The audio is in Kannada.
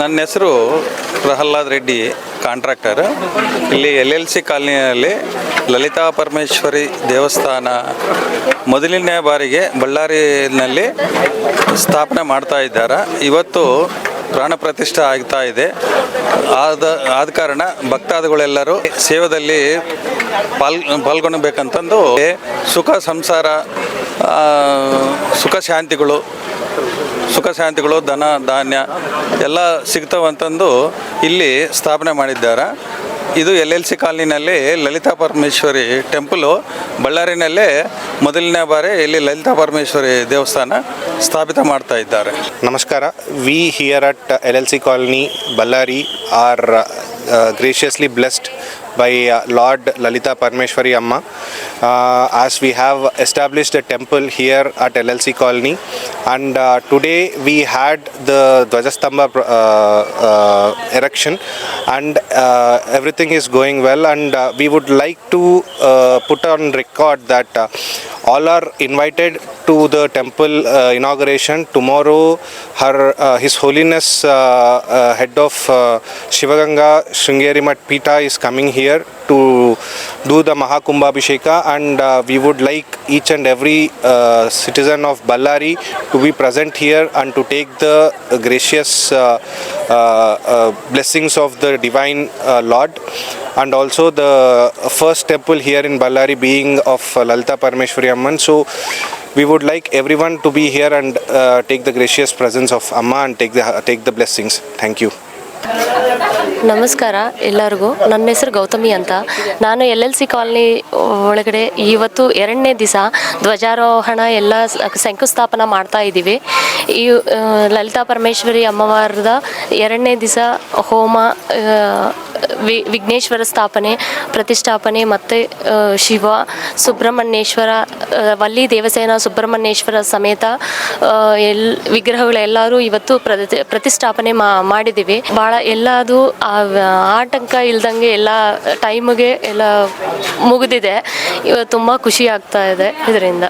ನನ್ನ ಹೆಸರು ಪ್ರಹ್ಲಾದ್ ರೆಡ್ಡಿ, ಕಾಂಟ್ರಾಕ್ಟರ್. ಇಲ್ಲಿ ಎಲ್ ಎಲ್ ಸಿ ಕಾಲನಿಯಲ್ಲಿ ಲಲಿತಾ ಪರಮೇಶ್ವರಿ ದೇವಸ್ಥಾನ ಮೊದಲನೇ ಬಾರಿಗೆ ಬಳ್ಳಾರಿನಲ್ಲಿ ಸ್ಥಾಪನೆ ಮಾಡ್ತಾ ಇದ್ದಾರೆ. ಇವತ್ತು ಪ್ರಾಣ ಪ್ರತಿಷ್ಠೆ ಆಗ್ತಾ ಇದೆ. ಆದ ಆದ ಕಾರಣ ಭಕ್ತಾದಿಗಳೆಲ್ಲರೂ ಸೇವದಲ್ಲಿ ಪಾಲ್ ಪಾಲ್ಗೊಳ್ಬೇಕಂತಂದು ಸುಖ ಸಂಸಾರ ಸುಖ ಶಾಂತಿಗಳು ಸುಖ ಶಾಂತಿಗಳು, ಧನ, ಧಾನ್ಯ ಎಲ್ಲ ಸಿಗ್ತವಂತಂದು ಇಲ್ಲಿ ಸ್ಥಾಪನೆ ಮಾಡಿದ್ದಾರೆ. ಇದು ಎಲ್ ಎಲ್ ಸಿ ಕಾಲನಿನಲ್ಲಿ ಲಲಿತಾ ಪರಮೇಶ್ವರಿ ಟೆಂಪಲು ಬಳ್ಳಾರಿನಲ್ಲೇ ಮೊದಲನೇ ಬಾರಿ ಇಲ್ಲಿ ಲಲಿತಾ ಪರಮೇಶ್ವರಿ ದೇವಸ್ಥಾನ ಸ್ಥಾಪಿತ ಮಾಡ್ತಾ ಇದ್ದಾರೆ. ನಮಸ್ಕಾರ. We here at L L C colony, Bellary, are graciously blessed by uh, Lord Lalita Parmeshwari Amma. Uh, as we have established a temple here at LLC Colony and uh, today we had the Dwajastamba uh, uh, erection and uh, everything is going well and uh, we would like to uh, put on record that uh, all are invited to the temple uh, inauguration. Tomorrow her uh, his holiness uh, uh, head of uh, shivaganga shringeri mat pita is coming here to do the mahakumbhabhisheka and uh, we would like each and every uh, citizen of ballari to be present here and to take the gracious uh, blessings of the divine uh, lord and also the first temple here in Ballari being of uh, Lalita Parmeshwari Amman. So we would like everyone to be here and uh, take the gracious presence of Amma and take the take the blessings. Thank you. ನಮಸ್ಕಾರ, ಎಲ್ಲರಿಗೂ. ನನ್ನ ಹೆಸರು ಗೌತಮಿ ಅಂತ. ನಾನು ಎಲ್ ಎಲ್ ಸಿ ಕಾಲನಿ ಒಳಗಡೆ ಇವತ್ತು ಎರಡನೇ ದಿವಸ ಧ್ವಜಾರೋಹಣ ಎಲ್ಲ ಶಂಕುಸ್ಥಾಪನ ಮಾಡ್ತಾ ಇದ್ದೀವಿ. ಈ ಲಲಿತಾ ಪರಮೇಶ್ವರಿ ಅಮ್ಮವಾರದ ಎರಡನೇ ದಿವಸ ಹೋಮ ವಿ- ವಿಘ್ನೇಶ್ವರ ಸ್ಥಾಪನೆ, ಪ್ರತಿಷ್ಠಾಪನೆ ಮತ್ತು ಶಿವ ಸುಬ್ರಹ್ಮಣ್ಯೇಶ್ವರ ವಲ್ಲಿ ದೇವಸೇನ ಸುಬ್ರಹ್ಮಣ್ಯೇಶ್ವರ ಸಮೇತ ಎಲ್ ವಿಗ್ರಹಗಳೆಲ್ಲರೂ ಇವತ್ತು ಪ್ರತಿ, ಪ್ರತಿಷ್ಠಾಪನೆ ಮಾ ಮಾಡಿದ್ದೀವಿ ಭಾಳ ಎಲ್ಲದು ಆಟಂಕ ಇಲ್ದಂಗೆ ಎಲ್ಲ ಟೈಮ್ಗೆ ಎಲ್ಲ ಮುಗಿದಿದೆ. ಇವತ್ತು ತುಂಬ ಖುಷಿ ಆಗ್ತಾ ಇದೆ ಇದರಿಂದ.